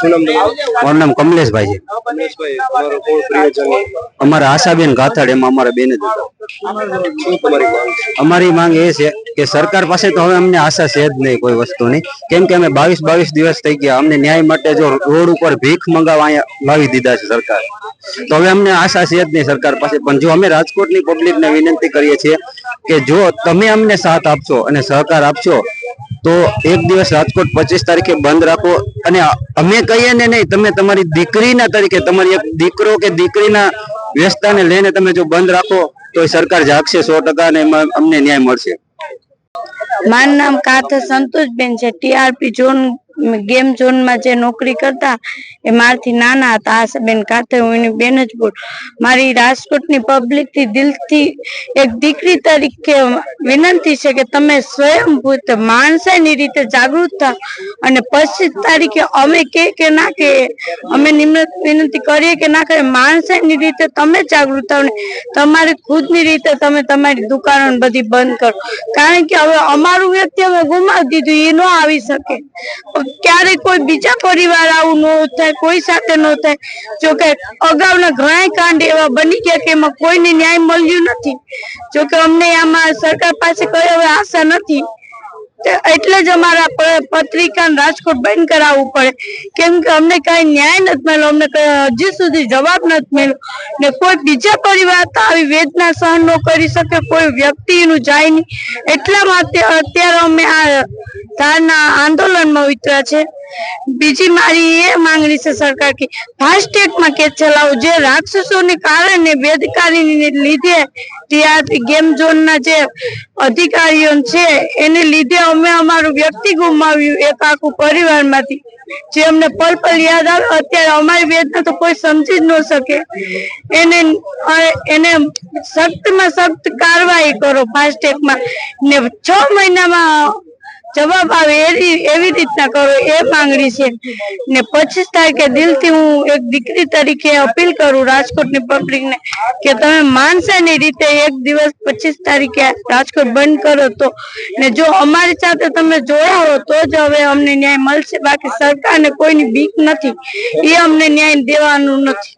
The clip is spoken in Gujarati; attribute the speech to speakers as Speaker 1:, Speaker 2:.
Speaker 1: શું નામ તમારું?
Speaker 2: મારું નામ કમલેશભાઈ છે.
Speaker 1: કમલેશભાઈ તમારો કોણ પ્રિયજન?
Speaker 2: અમારા આશાબેન ગાથડ એમાં અમારા બેન જ
Speaker 1: શું તમારી માંગ છે?
Speaker 2: અમારી માંગ એ છે કે સરકાર પાસે તો હવે અમને આશા છે જ નહીં કોઈ વસ્તુની. કેમ કે અમે બાવીસ બાવીસ દિવસ થઈ ગયા. અમને ન્યાય માટે જો રોડ ઉપર ભીખ મંગાવવા અહીંયા લાવી દીધા છે સરકાર. તો હવે અમને આશા છે જ નહીં સરકાર પાસે. પણ જો અમે રાજકોટની પબ્લિકને વિનંતી કરીએ છીએ કે જો તમે અમને સાથ આપશો અને સહકાર આપશો તો એક દિવસ રાજકોટ પચીસ તારીખે બંધ રાખો. અને અમે કહીએ ને નહીં, તમે તમારી દીકરીના તરીકે, તમારી એક દીકરો કે દીકરીના વ્યસ્તાને લઈને તમે જો બંધ રાખો, તો સરકાર જાગશે સો ટકા અને અમને ન્યાય મળશે.
Speaker 3: મારું નામ કાથ સંતોષબેન છે, ટીઆરપી ઝોન ગેમ ઝોનમાં જે નોકરી કરતા, એ મારથી નાના હતા. આશાબેન કાથે હું એની બેન જ બોલ. મારી રાજકોટની પબ્લિકથી દિલથી એક દીકરી તરીકે વિનંતી છે કે તમે સ્વયંભૂત માણસાઈની રીતે જાગૃત થા અને પછી તારીખે અમે કે કે ના કે, અમે નિમ્રત વિનંતી કરીએ કે ના કરીએ, માણસાઈની રીતે તમે જાગૃત થાવ ને તમારી ખુદની રીતે તમે તમારી દુકાનો બધી બંધ કરો. કારણ કે હવે અમારું વ્યક્તિ અમે ગુમાવી દીધું, એ ન આવી શકે. ક્યારે કોઈ બીજા પરિવાર આવું ન થાય, કોઈ સાથે ન થાય. જોકે અગાઉના ઘણા કાંડ એવા બની ગયા કે એમાં કોઈને ન્યાય મળ્યું નથી. જોકે અમને આમાં સરકાર પાસે કઈ હવે આશા નથી. એટલે જ અમારા પત્રિકા રાજકોટ બંધ કરાવવું પડે. કેમ કે અમને કઈ ન્યાય નથી મળ્યો, અમને હજી સુધી જવાબ નથી મળ્યો. ને કોઈ બીજા પરિવાર તો આવી વેદના સહન ન કરી શકે, કોઈ વ્યક્તિનું જાય નહીં. એટલા માટે અત્યારે અમે આ ધારના આંદોલનમાં ઉતર્યા છે. બીજી મારી એ માંગણી છે સરકાર કે ફાસ્ટેગમાં કેસ ચલાવો જે રાક્ષસોને કારણે બેદકારીને લીધે ટીઆરપી ગેમ ઝોનના જે અધિકારીઓ છે, એને લીધે અમે અમારું વ્યક્તિ ગુમાવ્યું એક આખું પરિવારમાંથી. જે અમને પલ પલ યાદ આવે, અત્યારે અમારી વેદના તો કોઈ સમજી જ ન શકે. એને એને સખ્તમાં સખ્ત કાર્યવાહી કરો ફાસ્ટેગમાં ને છ મહિનામાં જવાબ આવે એવી એવી રીતના કરો, એ માંગણી છે. ને પચીસ તારીખે દિલથી હું એક દીકરી તરીકે અપીલ કરું રાજકોટની પબ્લિકને કે તમે માનસાની રીતે એક દિવસ પચીસ તારીખે રાજકોટ બંધ કરો તો. ને જો અમારી સાથે તમે જોડાઓ તો જ હવે અમને ન્યાય મળશે. બાકી સરકારને કોઈની બીક નથી. એ અમને ન્યાય દેવાનું નથી.